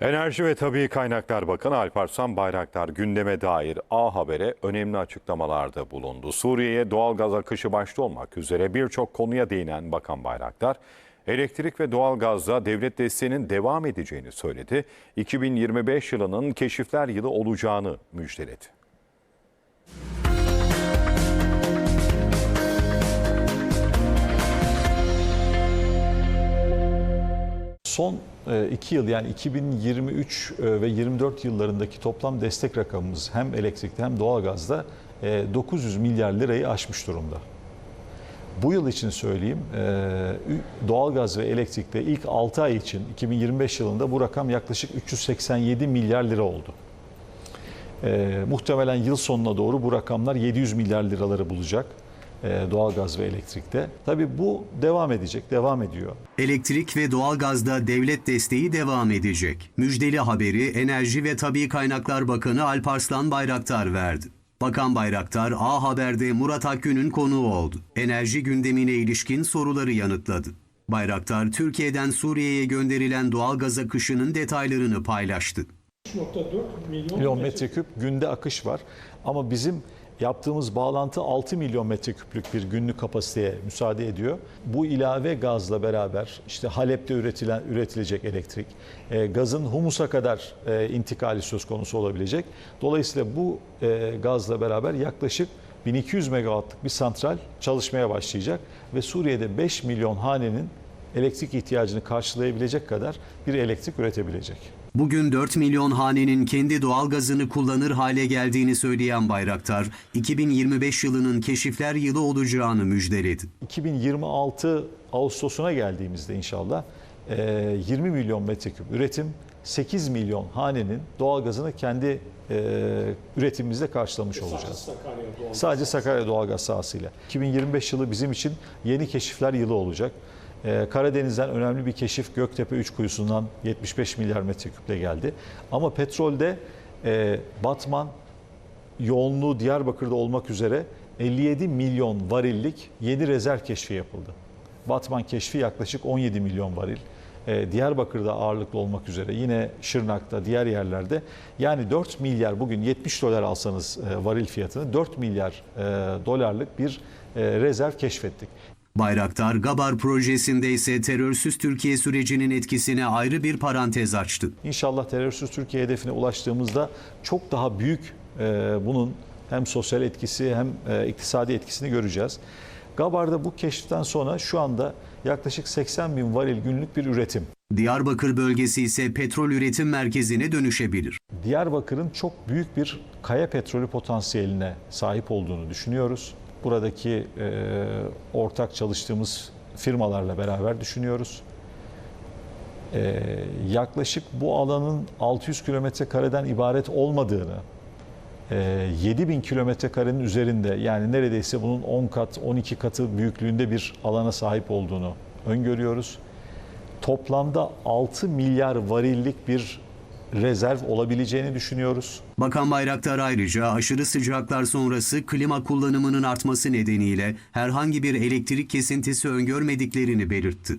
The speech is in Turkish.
Enerji ve Tabii Kaynaklar Bakanı Alparslan Bayraktar gündeme dair A Haber'e önemli açıklamalarda bulundu. Suriye'ye doğalgaz akışı başta olmak üzere birçok konuya değinen Bakan Bayraktar, elektrik ve doğalgazda devlet desteğinin devam edeceğini söyledi. 2025 yılının keşifler yılı olacağını müjdeledi. Son e, iki yıl yani 2023 e, ve 24 yıllarındaki toplam destek rakamımız hem elektrikte hem doğalgazda e, 900 milyar lirayı aşmış durumda. Bu yıl için söyleyeyim e, doğalgaz ve elektrikte ilk 6 ay için 2025 yılında bu rakam yaklaşık 387 milyar lira oldu. E, muhtemelen yıl sonuna doğru bu rakamlar 700 milyar liraları bulacak e, doğalgaz ve elektrikte. Tabii bu devam edecek, devam ediyor. Elektrik ve doğalgazda devlet desteği devam edecek. Müjdeli haberi Enerji ve Tabii Kaynaklar Bakanı Alparslan Bayraktar verdi. Bakan Bayraktar A Haber'de Murat Akgün'ün konuğu oldu. Enerji gündemine ilişkin soruları yanıtladı. Bayraktar, Türkiye'den Suriye'ye gönderilen doğalgaz akışının detaylarını paylaştı. 3.4 milyon, milyon metreküp günde akış var. Ama bizim yaptığımız bağlantı 6 milyon metreküplük bir günlük kapasiteye müsaade ediyor. Bu ilave gazla beraber işte Halep'te üretilen üretilecek elektrik, e, gazın humusa kadar e, intikali söz konusu olabilecek. Dolayısıyla bu e, gazla beraber yaklaşık 1200 megawattlık bir santral çalışmaya başlayacak ve Suriye'de 5 milyon hanenin elektrik ihtiyacını karşılayabilecek kadar bir elektrik üretebilecek. Bugün 4 milyon hanenin kendi doğalgazını kullanır hale geldiğini söyleyen Bayraktar, 2025 yılının keşifler yılı olacağını müjdeledi. 2026 Ağustos'una geldiğimizde inşallah e, 20 milyon metreküp üretim, 8 milyon hanenin doğalgazını kendi e, üretimimizde karşılamış olacağız. Sakarya doğal. Sadece Sakarya doğalgaz sahasıyla. 2025 yılı bizim için yeni keşifler yılı olacak. Ee, Karadeniz'den önemli bir keşif Göktepe 3 kuyusundan 75 milyar metreküple geldi. Ama petrolde e, Batman yoğunluğu Diyarbakır'da olmak üzere 57 milyon varillik yeni rezerv keşfi yapıldı. Batman keşfi yaklaşık 17 milyon varil. Ee, Diyarbakır'da ağırlıklı olmak üzere yine Şırnak'ta diğer yerlerde yani 4 milyar bugün 70 dolar alsanız e, varil fiyatını 4 milyar e, dolarlık bir e, rezerv keşfettik. Bayraktar, Gabar projesinde ise terörsüz Türkiye sürecinin etkisine ayrı bir parantez açtı. İnşallah terörsüz Türkiye hedefine ulaştığımızda çok daha büyük e, bunun hem sosyal etkisi hem e, iktisadi etkisini göreceğiz. Gabar'da bu keşiften sonra şu anda yaklaşık 80 bin varil günlük bir üretim. Diyarbakır bölgesi ise petrol üretim merkezine dönüşebilir. Diyarbakır'ın çok büyük bir kaya petrolü potansiyeline sahip olduğunu düşünüyoruz. Buradaki e, ortak çalıştığımız firmalarla beraber düşünüyoruz. E, yaklaşık bu alanın 600 kilometre kareden ibaret olmadığını, e, 7000 kilometre karenin üzerinde yani neredeyse bunun 10 kat, 12 katı büyüklüğünde bir alana sahip olduğunu öngörüyoruz. Toplamda 6 milyar varillik bir rezerv olabileceğini düşünüyoruz. Bakan Bayraktar ayrıca aşırı sıcaklar sonrası klima kullanımının artması nedeniyle herhangi bir elektrik kesintisi öngörmediklerini belirtti.